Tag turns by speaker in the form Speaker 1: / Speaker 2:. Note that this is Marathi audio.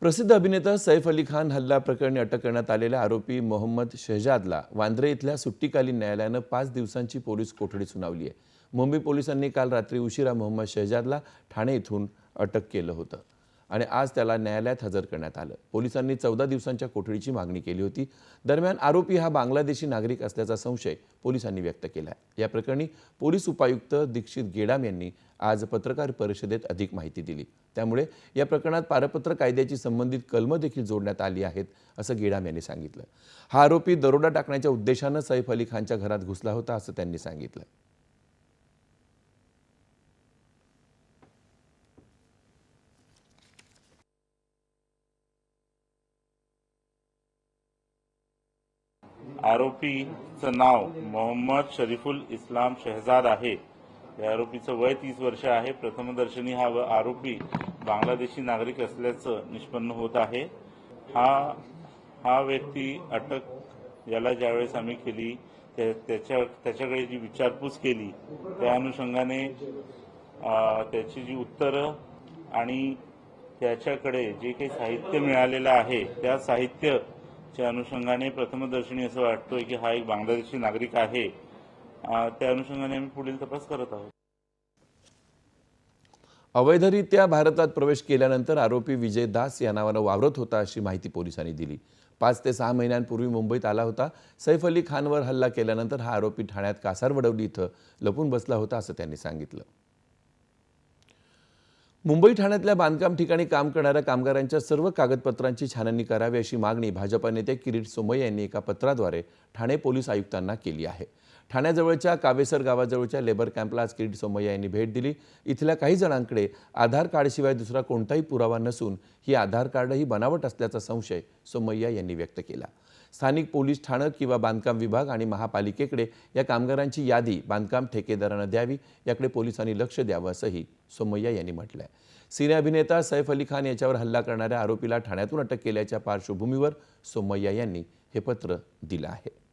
Speaker 1: प्रसिद्ध अभिनेता सैफ अली खान हल्ला प्रकरणी अटक करण्यात आलेल्या आरोपी मोहम्मद शहजादला वांद्रे इथल्या सुट्टीकालीन न्यायालयानं पाच दिवसांची पोलीस कोठडी सुनावली आहे. मुंबई पोलिसांनी काल रात्री उशिरा मोहम्मद शहजादला ठाणे इथून अटक केलं होतं. आणि आज त्याला न्यायालयात हजर करण्यात आलं. पोलिसांनी चौदा दिवसांच्या कोठडीची मागणी केली होती. दरम्यान आरोपी हा बांगलादेशी नागरिक असल्याचा संशय पोलिसांनी व्यक्त केला आहे या प्रकरणी पोलीस उपायुक्त दीक्षित गेडाम यांनी आज पत्रकार परिषदेत अधिक माहिती दिली. त्यामुळे या प्रकरणात पारपत्र कायद्याची संबंधित कलमं देखील जोडण्यात आली आहेत असं गेडाम यांनी सांगितलं. हा आरोपी दरोडा टाकण्याच्या उद्देशानं सैफ अली खानच्या घरात घुसला होता असं त्यांनी सांगितलं.
Speaker 2: आरोपीचं नाव मोहम्मद शरीफुल इस्लाम शहजाद आहे. या आरोपीचं वय तीस वर्ष आहे. प्रथमदर्शनी हा व- आरोपी बांगलादेशी नागरिक असल्याचं निष्पन्न होत आहे. हा हा व्यक्ती अटक याला ज्यावेळेस आम्ही केली त्या- त्याच्या त्याच्याकडे जी विचारपूस केली त्या अनुषंगाने त्याची जी उत्तरं आणि त्याच्याकडे जे काही साहित्य मिळालेलं आहे त्या साहित्य साहित्याच्या अनुषंगाने प्रथमदर्शनी असं वाटतोय की हा एक बांगलादेशी नागरिक आहे. त्या अनुषंगाने आम्ही पुढील तपास करत आहोत.
Speaker 1: अवैधरित्या भारतात प्रवेश केल्यानंतर आरोपी विजय दास या नावानं वावरत होता अशी माहिती पोलिसांनी दिली. पाच ते सहा महिन्यांपूर्वी मुंबईत आला होता. सैफ अली खानवर हल्ला केल्यानंतर हा आरोपी ठाण्यात कासारवडवली इथं लपून बसला होता असं त्यांनी सांगितलं. मुंबई ठाण्यातल्या बांधकाम ठिकाणी काम करणाऱ्या कामगारांच्या सर्व कागदपत्रांची छाननी करावी अशी मागणी भाजपा नेते किरीट सोमय्या यांनी एका पत्राद्वारे ठाणे पोलीस आयुक्तांना केली आहे. ठाण्याजवळच्या कावेसर गावाजवळच्या लेबर कॅम्पला आज किरीट सोमय्या यांनी भेट दिली. इथल्या काही जणांकडे आधार कार्डशिवाय दुसरा कोणताही पुरावा नसून ही आधार कार्डही बनावट असल्याचा संशय सोमय्या यांनी व्यक्त केला. स्थानिक पोलीस ठाणं किंवा बांधकाम विभाग आणि महापालिकेकडे या कामगारांची यादी बांधकाम ठेकेदारानं द्यावी याकडे पोलिसांनी लक्ष द्यावं असंही सोमय्या यांनी म्हटलं आहे सिने अभिनेता सैफ अली खान याच्यावर हल्ला करणाऱ्या आरोपीला ठाण्यातून अटक केल्याच्या पार्श्वभूमीवर सोमय्या यांनी हे पत्र दिलं आहे.